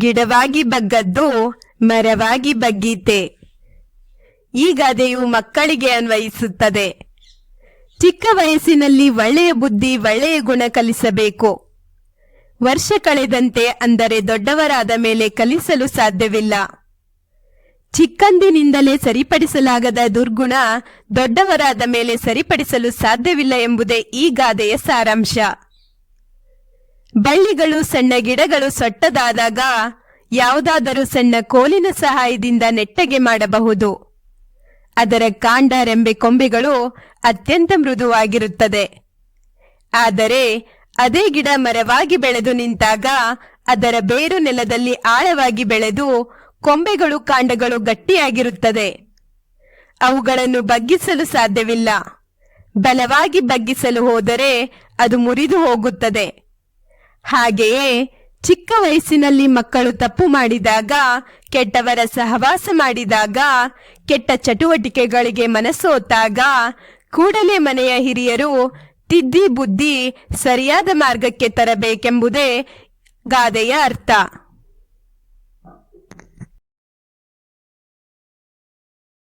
ಗಿಡವಾಗಿ ಬಗ್ಗದ್ದು ಮರವಾಗಿ ಬಗ್ಗೀತೆ. ಈ ಗಾದೆಯು ಮಕ್ಕಳಿಗೆ ಅನ್ವಯಿಸುತ್ತದೆ. ಚಿಕ್ಕ ವಯಸ್ಸಿನಲ್ಲಿ ಒಳ್ಳೆಯ ಬುದ್ಧಿ ಒಳ್ಳೆಯ ಗುಣ ಕಲಿಸಬೇಕು. ವರ್ಷ ಕಳೆದಂತೆ ಅಂದರೆ ದೊಡ್ಡವರಾದ ಮೇಲೆ ಕಲಿಸಲು ಸಾಧ್ಯವಿಲ್ಲ. ಚಿಕ್ಕಂದಿನಿಂದಲೇ ಸರಿಪಡಿಸಲಾಗದ ದುರ್ಗುಣ ದೊಡ್ಡವರಾದ ಮೇಲೆ ಸರಿಪಡಿಸಲು ಸಾಧ್ಯವಿಲ್ಲ ಎಂಬುದೇ ಈ ಗಾದೆಯ ಸಾರಾಂಶ. ಬಳ್ಳಿಗಳು ಸಣ್ಣ ಗಿಡಗಳು ಸೊಟ್ಟದಾದಾಗ ಯಾವುದಾದರೂ ಸಣ್ಣ ಕೋಲಿನ ಸಹಾಯದಿಂದ ನೆಟ್ಟಗೆ ಮಾಡಬಹುದು. ಅದರ ಕಾಂಡ ರೆಂಬೆ ಕೊಂಬೆಗಳು ಅತ್ಯಂತ ಮೃದುವಾಗಿರುತ್ತದೆ. ಆದರೆ ಅದೇ ಗಿಡ ಮರವಾಗಿ ಬೆಳೆದು ನಿಂತಾಗ ಅದರ ಬೇರು ನೆಲದಲ್ಲಿ ಆಳವಾಗಿ ಬೆಳೆದು ಕೊಂಬೆಗಳು ಕಾಂಡಗಳು ಗಟ್ಟಿಯಾಗಿರುತ್ತದೆ. ಅವುಗಳನ್ನು ಬಗ್ಗಿಸಲು ಸಾಧ್ಯವಿಲ್ಲ. ಬಲವಾಗಿ ಬಗ್ಗಿಸಲು ಹೋದರೆ ಅದು ಮುರಿದು ಹೋಗುತ್ತದೆ. ಹಾಗೆಯೇ ಚಿಕ್ಕ ವಯಸ್ಸಿನಲ್ಲಿ ಮಕ್ಕಳು ತಪ್ಪು ಮಾಡಿದಾಗ, ಕೆಟ್ಟವರ ಸಹವಾಸ ಮಾಡಿದಾಗ, ಕೆಟ್ಟ ಚಟುವಟಿಕೆಗಳಿಗೆ ಮನಸ್ಸೋತಾಗ ಕೂಡಲೇ ಮನೆಯ ಹಿರಿಯರು ತಿದ್ದಿ ಬುದ್ಧಿ ಸರಿಯಾದ ಮಾರ್ಗಕ್ಕೆ ತರಬೇಕೆಂಬುದೇ ಗಾದೆಯ ಅರ್ಥ.